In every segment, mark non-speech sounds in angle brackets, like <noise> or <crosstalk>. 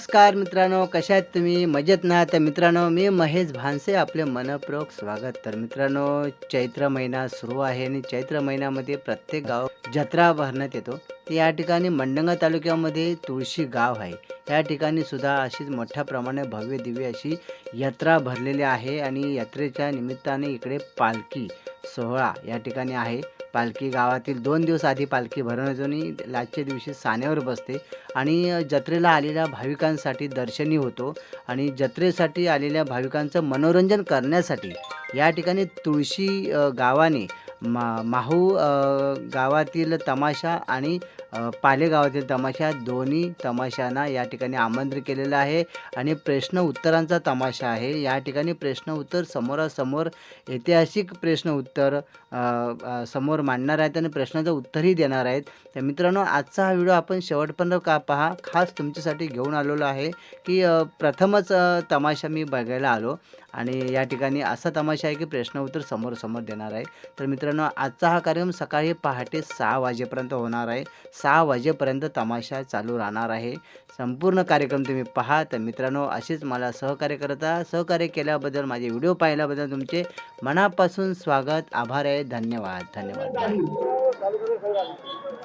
नमस्कार मित्रांनो कशा आहेत तुम्ही? मजेत ना? तर मित्रांनो मी महेश भानसे आपले मनपूर्वक स्वागत. तर मित्रांनो चैत्र महिना सुरू आहे आणि चैत्र महिन्यामध्ये प्रत्येक गाव जत्रा भरण्यात येतो. तर या ठिकाणी मंडंगा तालुक्यामध्ये तुळशी गाव आहे. या ठिकाणी सुद्धा अशीच मोठ्या प्रमाणे भव्य दिव्य अशी यात्रा भरलेली आहे आणि यात्रेच्या निमित्ताने इकडे पालखी सोहळा या ठिकाणी आहे. पालखी गावातील दोन दिवस आधी पालखी भरवण्यात आणि लास्टच्या दिवशी साण्यावर बसते. आणि जत्रेला आलेल्या भाविकांसाठी दर्शनी होतो. आणि जत्रेसाठी आलेल्या भाविकांचं मनोरंजन करण्यासाठी या ठिकाणी तुळशी गावाने मा माहू गावातील तमाशा आणि पालेगावातील तमाशा दोन्ही तमाशांना या ठिकाणी आमंत्रित केलेलं आहे. आणि प्रश्न उत्तरांचा तमाशा आहे. या ठिकाणी प्रश्न उत्तर समोरासमोर ऐतिहासिक प्रश्न उत्तर समोर मांडणार आहेत आणि प्रश्नाचं उत्तरही देणार आहेत. तर मित्रांनो आजचा हा व्हिडिओ आपण शेवटपर्यंत का पहा? खास तुमच्यासाठी घेऊन आलेलो आहे की प्रथमच तमाशा मी बघायला आलो. आणि या ठिकाणी असा तमाशा आहे की प्रश्न उत्तर समोर समोर देणार आहे. तर मित्रांनो आजचा हा कार्यक्रम सकाळी पहाटे सहा वाजेपर्यंत होणार आहे. सहा वाजेपर्यंत तमाशा चालू राहणार आहे. संपूर्ण कार्यक्रम तुम्ही पहा. तर मित्रांनो असेच मला सहकार्य करता. सहकार्य केल्याबद्दल माझे व्हिडिओ पाहिल्याबद्दल तुमचे मनापासून स्वागत आभार आहे. धन्यवाद. धन्यवाद.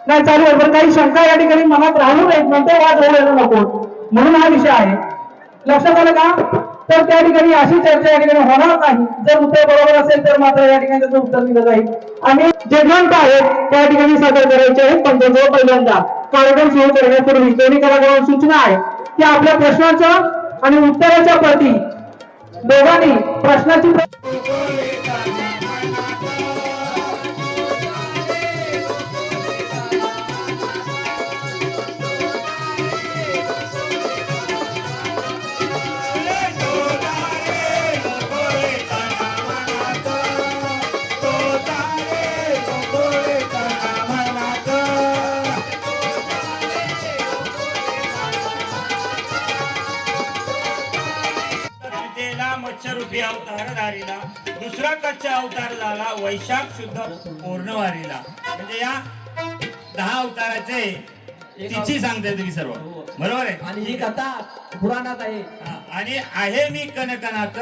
नाही चालू आहे. पण काही शंका या ठिकाणी मनात राहू नयेत. नंतर वाद नको. म्हणून हा विषय आहे. लक्षात आलं का? तर त्या ठिकाणी अशी चर्चा या ठिकाणी होणार नाही. जर उत्तर बरोबर असेल तर मात्र या ठिकाणी त्याचं उत्तर दिलं जाईल. आणि जे ग्रंथ आहेत त्या ठिकाणी सादर करायचे आहेत पण पहिल्यांदा. कार्यक्रम सुरू करण्यापूर्वी दोन्ही कलाकारांना सूचना आहे की आपल्या प्रश्नाचं आणि उत्तराच्या प्रती दोघांनी प्रश्नाची धारीला दुसरा कच्चा अवतार झाला वैशाख शुद्ध पौर्णवारीला. म्हणजे या दहा अवताराचे तिची सांगताय तुम्ही सर्व. बरोबर आहे? आणि ही कथा पुराणात आहे. हा, आणि आहे मी कनकनाथ.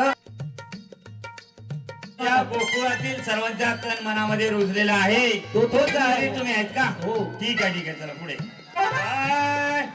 या गोकुळातील सर्वांच्या तन मनामध्ये रुजलेला आहे. तो- तोच हरी तुम्ही आहेत का? हो. ठीक आहे ठीक आहे. चला पुढे. आय,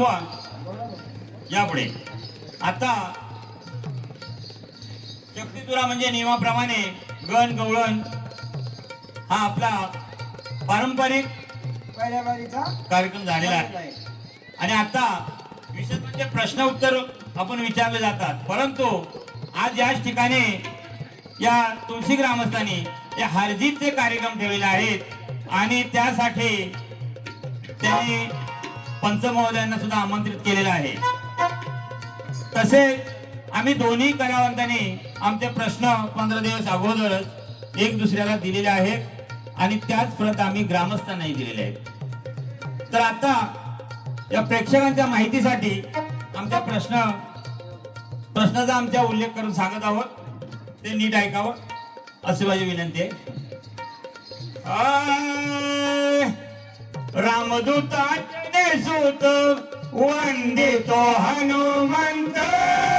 शिवरामबुवा या पुढे आता शक्तितुरा म्हणजे नियमाप्रमाणे गण गवळण हा आपला पारंपरिक कार्यक्रम झालेला आहे. आणि आता विशेष म्हणजे प्रश्न उत्तर आपण विचारले जातात. परंतु आज याच ठिकाणी या तुळशी ग्रामस्थांनी या हरजीतचे कार्यक्रम ठेवलेले आहेत. आणि त्यासाठी त्यांनी पंचमहोदयांना सुद्धा आमंत्रित केलेलं आहे. तसेच आम्ही दोन्ही कलावंतांनी आमचे प्रश्न पंधरा दिवस अगोदरच एक दुसऱ्याला दिलेले आहेत आणि त्याच प्रत आम्ही ग्रामस्थांनाही दिलेले आहेत. तर आता या प्रेक्षकांच्या माहितीसाठी आमचा प्रश्न प्रश्नाचा आमच्या उल्लेख करून सांगत आहोत. ते नीट ऐकावं. अशी माझी विनंती आहे. रामदूताचे सूत वंदितो हनुमंत।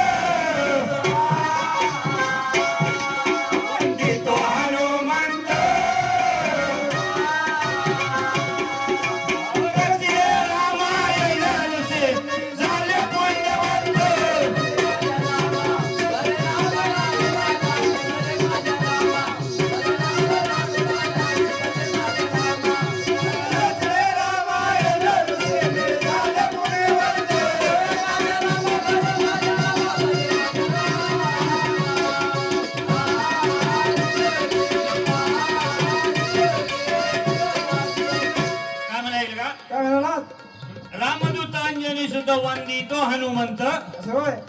वंदितो हनुमंत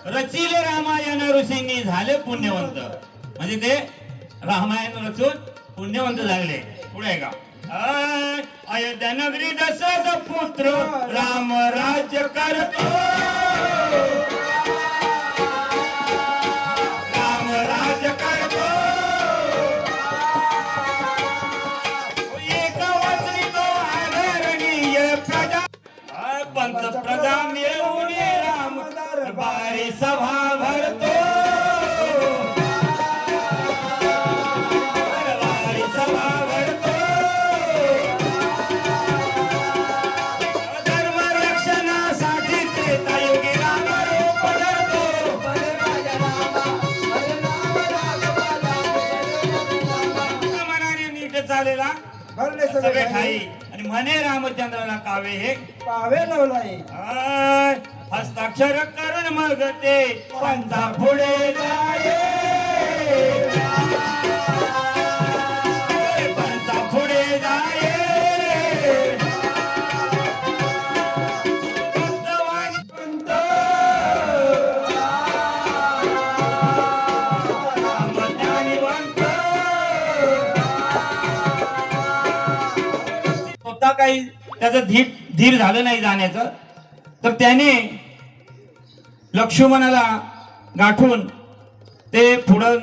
रचिले रामायण ऋषींनी झाले पुण्यवंत. म्हणजे ते रामायण रचून पुण्यवंत झाले. पुढे का? अय, अयोध्या नगरी दशरथ पुत्र राम राज्य करतो. सगळे ठाई आणि म्हणे रामचंद्राला कावे हे. पावे लावलाय. हस्ताक्षर करून मग ते. पंथा पुढे जाये. काही त्याचं धीर धीर झालं नाही जाण्याचं. तर त्याने लक्ष्मणाला गाठून ते पुढं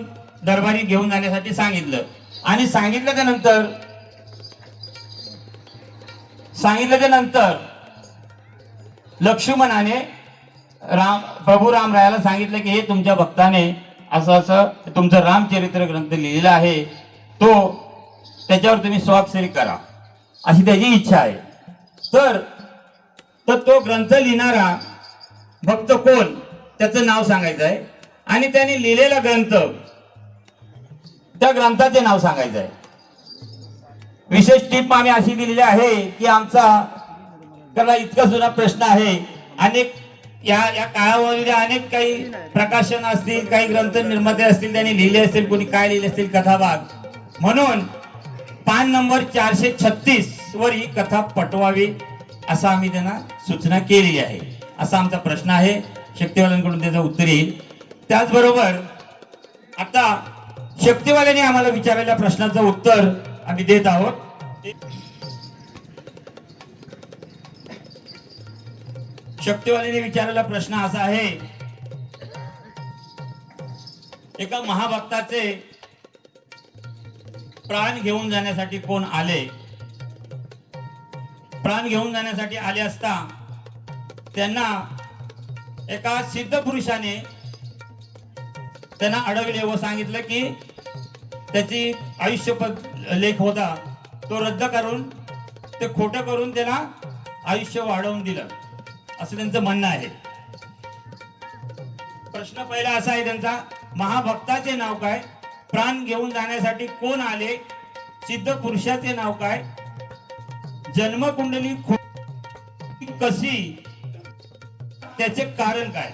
दरबारी घेऊन जाण्यासाठी सांगितलं. आणि सांगितल्याच्या नंतर सांगितल्याच्या नंतर लक्ष्मणाने राम प्रभू रामरायाला सांगितलं की हे तुमच्या भक्ताने असं असं तुमचं रामचरित्र ग्रंथ लिहिलेला आहे. तो त्याच्यावर तुम्ही स्वाक्षरी करा. अशी त्याची इच्छा आहे. तर तर तो ग्रंथ लिहिणारा भक्त कोण? त्याचं नाव सांगायचं आहे. आणि त्याने लिहिलेला ग्रंथ त्या ग्रंथाचे नाव सांगायचं आहे. विशेष टीप आम्ही अशी दिलेली आहे की आमचा त्याला इतका जुना प्रश्न आहे. अनेक या या काळामध्ये अनेक काही प्रकाशन असतील काही ग्रंथ निर्माते असतील त्यांनी लिहिले असतील कोणी काय लिहिले असतील कथाभाग म्हणून पान नंबर चारशे छत्तीस वर ही कथा पटवावी असं आम्ही त्यांना सूचना केली आहे. असा आमचा प्रश्न आहे. शक्तिवाल्यांकडून त्याचं उत्तर येईल. त्याचबरोबर आता शक्तिवाल्याने आम्हाला विचारलेल्या प्रश्नाचं उत्तर आम्ही देत आहोत. शक्तिवालीने विचारलेला प्रश्न असा आहे. एका महाभक्ताचे प्राण घेऊन जाण्यासाठी कोण आले? प्राण घेऊन जाण्यासाठी आले असता त्यांना एका सिद्ध पुरुषाने त्यांना अडवले व सांगितलं की त्याची आयुष्यपद लेख होता तो रद्द करून ते खोटं करून त्याला आयुष्य वाढवून दिलं. असं त्यांचं म्हणणं आहे. प्रश्न पहिला असा आहे त्यांचा महाभक्ताचे नाव काय? प्राण घेऊन जाण्यासाठी कोण आले? सिद्ध पुरुषाचे नाव काय? जन्मकुंडली कशी? त्याचे कारण काय?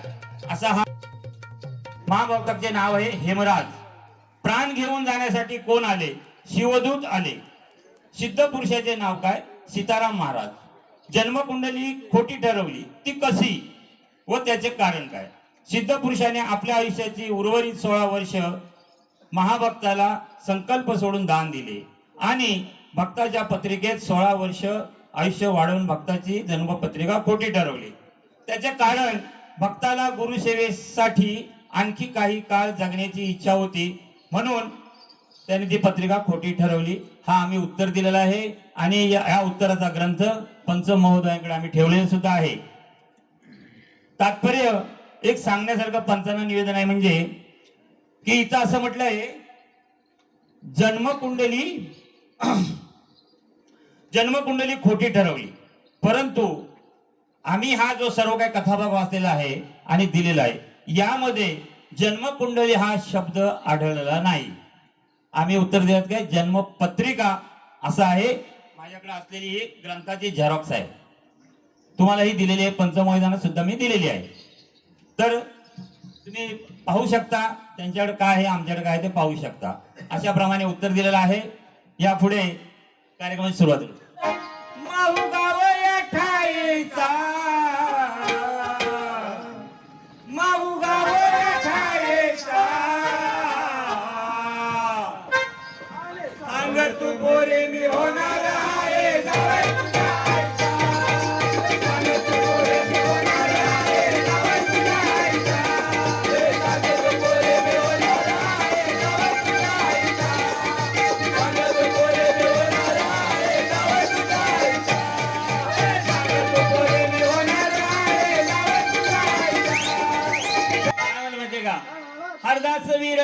असा हा महाभक्ताचे नाव आहे हेमराज. प्राण घेऊन जाण्यासाठी कोण आले? शिवदूत आले. सिद्ध पुरुषाचे नाव काय? सीताराम महाराज. जन्मकुंडली खोटी ठरवली. ती कशी? व त्याचे कारण काय? सिद्ध पुरुषाने आपल्या आयुष्याची उर्वरित सोळा वर्ष महाभक्ताला संकल्प सोडून दान दिले. आणि भक्ताच्या पत्रिकेत सोळा वर्ष आयुष्य वाढवून भक्ताची जन्मपत्रिका खोटी ठरवली. त्याचे कारण भक्ताला गुरुसेवेसाठी आणखी काही काळ जगण्याची इच्छा होती. म्हणून त्याने ती पत्रिका खोटी ठरवली. हा आम्ही उत्तर दिलेला आहे. आणि या उत्तराचा ग्रंथ पंच महोदयांकडे आम्ही ठेवलेला सुद्धा आहे. तात्पर्य एक सांगण्यासारखं पंचांना निवेदन आहे म्हणजे की इथं असं म्हटलंय जन्मकुंडली <clears throat> जन्मकुंडली खोटी ठरवली. परंतु आम्ही हा जो सर्व काही कथाभाग वाचलेला आहे आणि दिलेला आहे यामध्ये जन्मकुंडली हा शब्द आढळलेला नाही. आम्ही उत्तर देत काय? जन्मपत्रिका असं आहे. माझ्याकडे असलेली ही ग्रंथाची झेरॉक्स आहे. तुम्हाला ही दिलेली आहे. पंचमैदानात सुद्धा मी दिलेली आहे. तर तुम्ही पाहू शकता त्यांच्याकडे काय आहे आमच्याकडे काय ते पाहू शकता. अशाप्रमाणे उत्तर दिलेलं आहे. यापुढे कार्यक्रमाची सुरुवात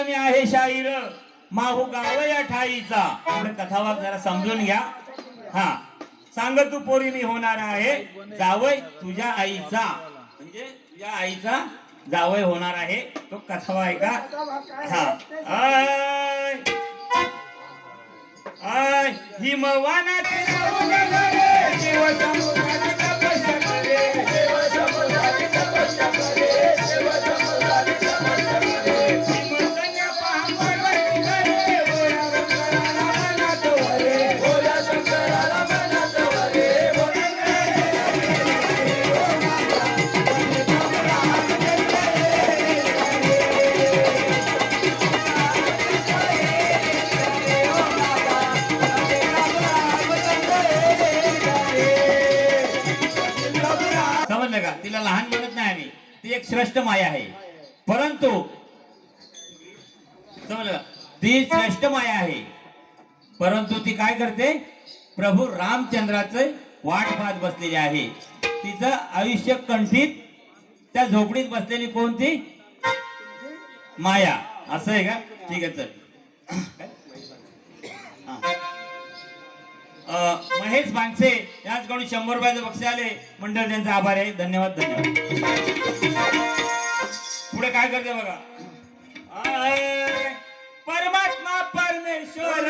शाहीर. माहू गाव या ठाईचा. पुढे कथावाक जरा समजून घ्या. हा. सांग तू पोरी मी होणार आहे. जावय तुझ्या आईचा. म्हणजे तुझ्या आईचा जावय होणार आहे. तो कथावा आहे का? हा. आय. श्रेष्ठ माया आहे. परंतु समजलं? ती श्रेष्ठ माया आहे. परंतु ती काय करते? प्रभू रामचंद्राचे वाट पाहत बसलेली आहे. तिचं आयुष्य कंठीत त्या झोपडीत बसलेली कोणती? माया. असं आहे का? ठीक आहे चल. महेश बांगसे याचकडून शंभर रुपयाचे बक्षीस आले. मंडळ त्यांचा आभार आहे. धन्यवाद धन्यवाद. पुढे काय करते बघा? परमात्मा परमेश्वर.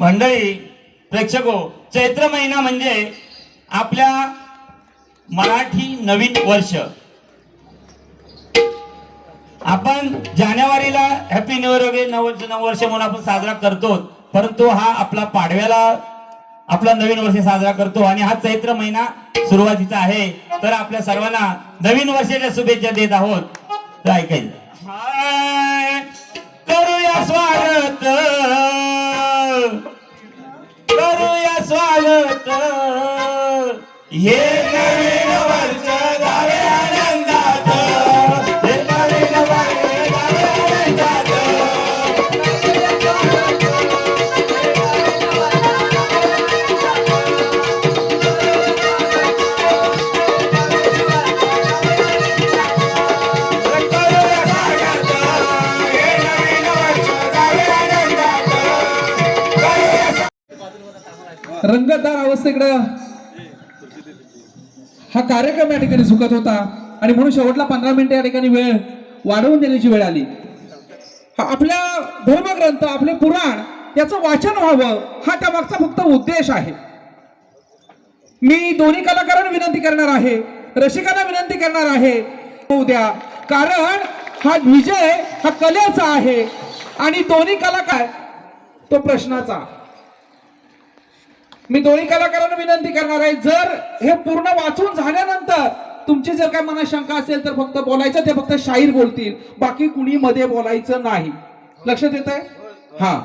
मंडळी प्रेक्षको चैत्र महिना म्हणजे आपल्या मराठी नवीन वर्ष. आपण जानेवारीला हॅपी न्यू इयर वगैरे नव नव वर्ष म्हणून आपण साजरा करतो परंतु हा आपला पाडव्याला आपला नवीन वर्ष साजरा करतो आणि हा चैत्र महिना सुरुवातीचा आहे. तर आपल्या सर्वांना नवीन वर्षाच्या शुभेच्छा देत आहोत. तर ऐकायचं. करूया स्वागत! करूया स्वागत. हे नवीन कार्यक्रम या ठिकाणी चुकत होता. आणि म्हणून शेवटला पंधरा मिनिटं या ठिकाणी वेळ वाढवून देण्याची वेळ आली. आपल्या धर्मग्रंथ आपले पुराण याचं वाचन व्हावं हा त्यामागचा फक्त उद्देश आहे. मी दोन्ही कलाकारांना विनंती करणार आहे रसिकांना विनंती करणार आहे उद्या कारण हा विजय हा कलेचा आहे. आणि दोन्ही कलाकार तो प्रश्नाचा. मी दोन्ही कलाकारांना विनंती करणार आहे जर हे पूर्ण वाचून झाल्यानंतर तुमची जर काय मनात शंका असेल तर फक्त बोलायचं ते फक्त शाहीर बोलतील. बाकी कुणी मध्ये बोलायचं नाही. लक्षात येत आहे हा.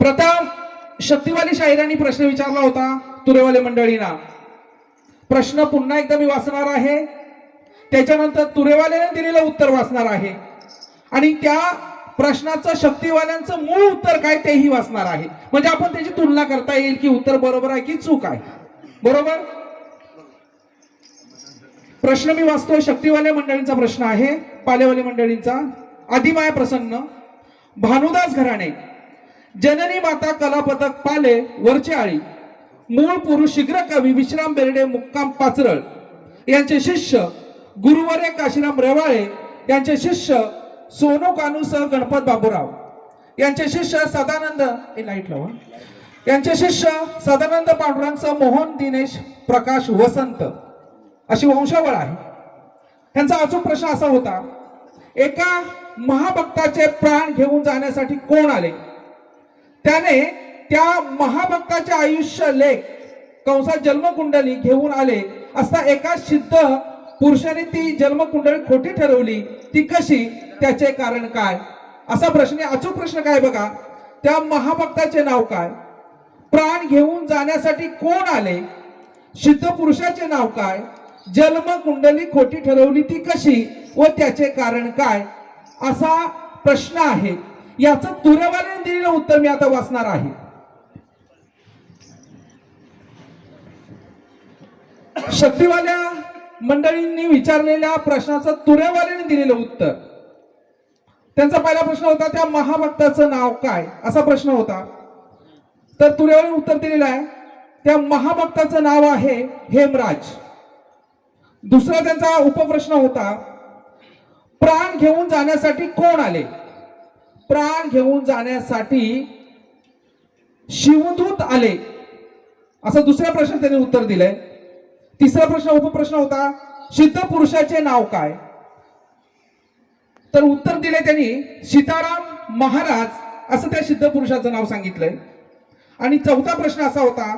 प्रथम शक्तिवाली शाहिरांनी प्रश्न विचारला होता तुरेवाले मंडळींना. प्रश्न पुन्हा एकदा मी वाचणार आहे. त्याच्यानंतर तुरेवाल्याने दिलेलं उत्तर वाचणार आहे. आणि त्या प्रश्नाचं शक्तिवाल्यांचं मूळ उत्तर काय तेही वाचणार आहे. म्हणजे आपण त्याची तुलना करता येईल की उत्तर बरोबर आहे की चूक आहे. बरोबर? प्रश्न मी वाचतोय. शक्तीवाल्या मंडळींचा प्रश्न आहे. पालेवाले मंडळींचा. आदिमाया प्रसन्न. भानुदास घराणे. जननी माता कलापथक पाले वरचे आळी. मूळ पुरुष शीघ्र कवी विश्राम बेर्डे मुक्काम पाचरळ. यांचे शिष्य गुरुवर्य काशीराम रेवाळे. यांचे शिष्य सोनू कानूसह गणपत बाबूराव. यांचे शिष्य सदानंद हे लाइट लावा. यांचे शिष्य सदानंद पांडुरंगसह मोहन दिनेश प्रकाश वसंत. अशी वंशावळ आहे. त्यांचा अचूक प्रश्न असा होता एका महाभक्ताचे प्राण घेऊन जाण्यासाठी कोण आले? त्याने त्या महाभक्ताचे आयुष्य लेख कंसात जन्मकुंडली घेऊन आले असता एका सिद्ध पुरुषाने ती जन्मकुंडली खोटी ठरवली. ती कशी? त्याचे कारण काय? असा प्रश्न अचूक प्रश्न काय बघा? त्या महाभक्ताचे नाव काय? प्राण घेऊन जाण्यासाठी कोण आले? सिद्ध पुरुषाचे नाव काय? जन्म कुंडली खोटी ठरवली ती कशी? व त्याचे कारण काय? असा प्रश्न आहे. याचं तुरेवाल्याने दिलेलं उत्तर मी आता वाचणार आहे. शक्तीवाल्या मंडळींनी विचारलेल्या प्रश्नाचं तुरेवाल्याने दिलेलं उत्तर. त्यांचा पहिला प्रश्न होता त्या महाभक्ताचं नाव काय? असा प्रश्न होता. तर तुरेवाल्याने उत्तर दिलेलं आहे त्या महाभक्ताचं नाव आहे हेमराज. दुसरा त्यांचा उपप्रश्न होता प्राण घेऊन जाण्यासाठी कोण आले? प्राण घेऊन जाण्यासाठी शिवदूत आले. असा दुसऱ्या प्रश्न त्यांनी उत्तर दिलंय. तिसरा प्रश्न उपप्रश्न होता सिद्ध पुरुषाचे नाव काय? तर उत्तर दिले त्यांनी सीताराम महाराज असं त्या सिद्ध पुरुषाचं नाव सांगितलंय. आणि चौथा प्रश्न असा होता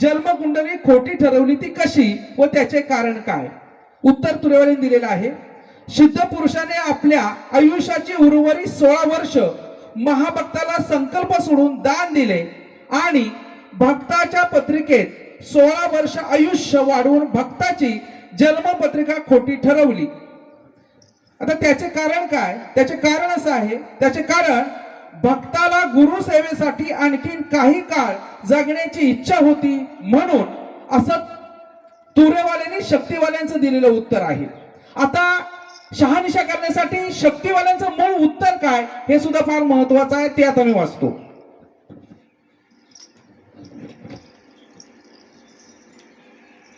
जन्मकुंडली खोटी ठरवली ती कशी व त्याचे कारण काय? उत्तर तुरेवालीने दिलेलं आहे सिद्ध पुरुषाने आपल्या आयुष्याची उर्वरित सोळा वर्ष महाभक्ताला संकल्प सोडून दान दिले आणि भक्ताच्या पत्रिकेत सोळा वर्ष आयुष्य वाढवून भक्ताची जन्मपत्रिका खोटी ठरवली. आता त्याचे कारण काय? त्याचे कारण असं आहे त्याचे कारण भक्ताला गुरु सेवेसाठी आणखीन काही काळ जगण्याची इच्छा होती म्हणून असं तुरेवाल्यांनी शक्तीवाल्यांचं दिलेलं उत्तर आहे. आता शहानिशा करण्यासाठी शक्तीवाल्यांचं मूळ उत्तर काय? हे सुद्धा फार महत्वाचं आहे ते आता मी वाचतो.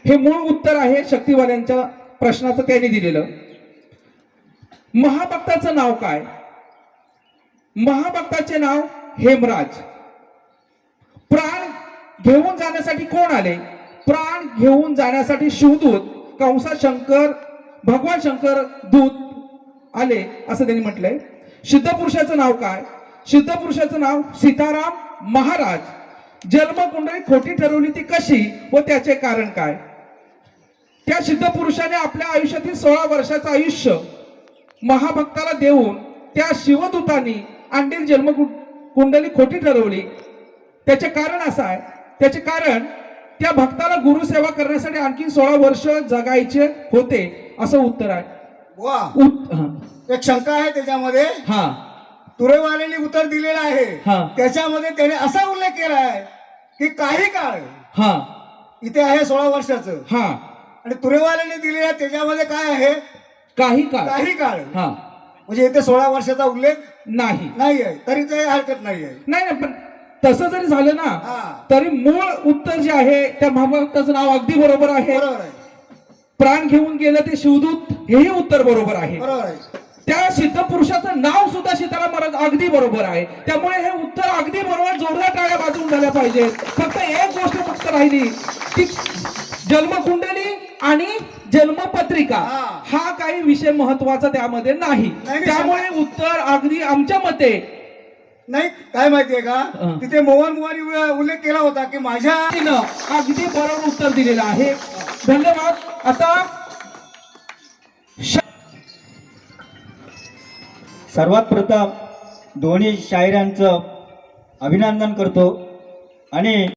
हे मूळ उत्तर आहे शक्तीवाल्यांच्या प्रश्नाचं त्यांनी दिलेलं. महाभक्ताचं नाव काय? महाभक्ताचे नाव हेमराज. प्राण घेऊन जाण्यासाठी कोण आले? प्राण घेऊन जाण्यासाठी शिवदूत कंसा शंकर भगवान शंकर दूत आले असं त्यांनी म्हटलंय. सिद्ध पुरुषाचं नाव काय? सिद्ध पुरुषाचं नाव सीताराम महाराज. जन्मकुंडली खोटी ठरवली ती कशी व त्याचे कारण काय? त्या सिद्ध पुरुषाने आपल्या आयुष्यातील सोळा वर्षाचं आयुष्य महाभक्ताला देऊन त्या शिवदूतांनी अंडील जन्म कुंडली खोटी ठरवली. त्याचे कारण असं आहे. त्याचे कारण त्या भक्ताला गुरुसेवा करण्यासाठी आणखी सोळा वर्ष जगायचे होते असं उत्तर आहे. वा. उत-. एक शंका आहे त्याच्यामध्ये. हा. तुरेवाल्याने उत्तर दिलेलं आहे. हा. त्याच्यामध्ये त्याने असा उल्लेख केला आहे की काही काळ हा. इथे आहे सोळा वर्षाचं. हा. आणि तुरेवाल्याने दिलेलं आहे त्याच्यामध्ये काय आहे? काही काळ. काही काळ. हा. म्हणजे इथे सोळा वर्षाचा उल्लेख नाही. नाही आहे. तरी ते हरकत नाही आहे. नाही पण तसं जरी झालं ना हा. तरी मूळ उत्तर जे आहे त्या महाभक्ताचं नाव अगदी बरोबर आहे. बरोबर आहे. प्राण घेऊन गेलं ते शिवदूत हेही उत्तर बरोबर आहे. बरोबर आहे. त्या सिद्ध पुरुषाचं नाव सुद्धा सीताराम महाराज अगदी बरोबर आहे. त्यामुळे हे उत्तर अगदी बरोबर जोरदार टाळ्या वाजवून झाल्या पाहिजेत. फक्त एक गोष्ट फक्त राहिली. ती जन्मकुंडली आणि जन्मपत्रिका. हा. हा काही विषय महत्त्वाचा त्यामध्ये नाही. नाही, त्यामुळे उत्तर अगदी आमच्या मते. नाही काय माहितीये का. तिथे मोहन मोहन उल्लेख केला होता की माझ्या तिनं अगदी बरोबर उत्तर दिलेलं आहे. धन्यवाद. आता सर्वात प्रथम दोन्ही शाहिरांचं अभिनंदन करतो आणि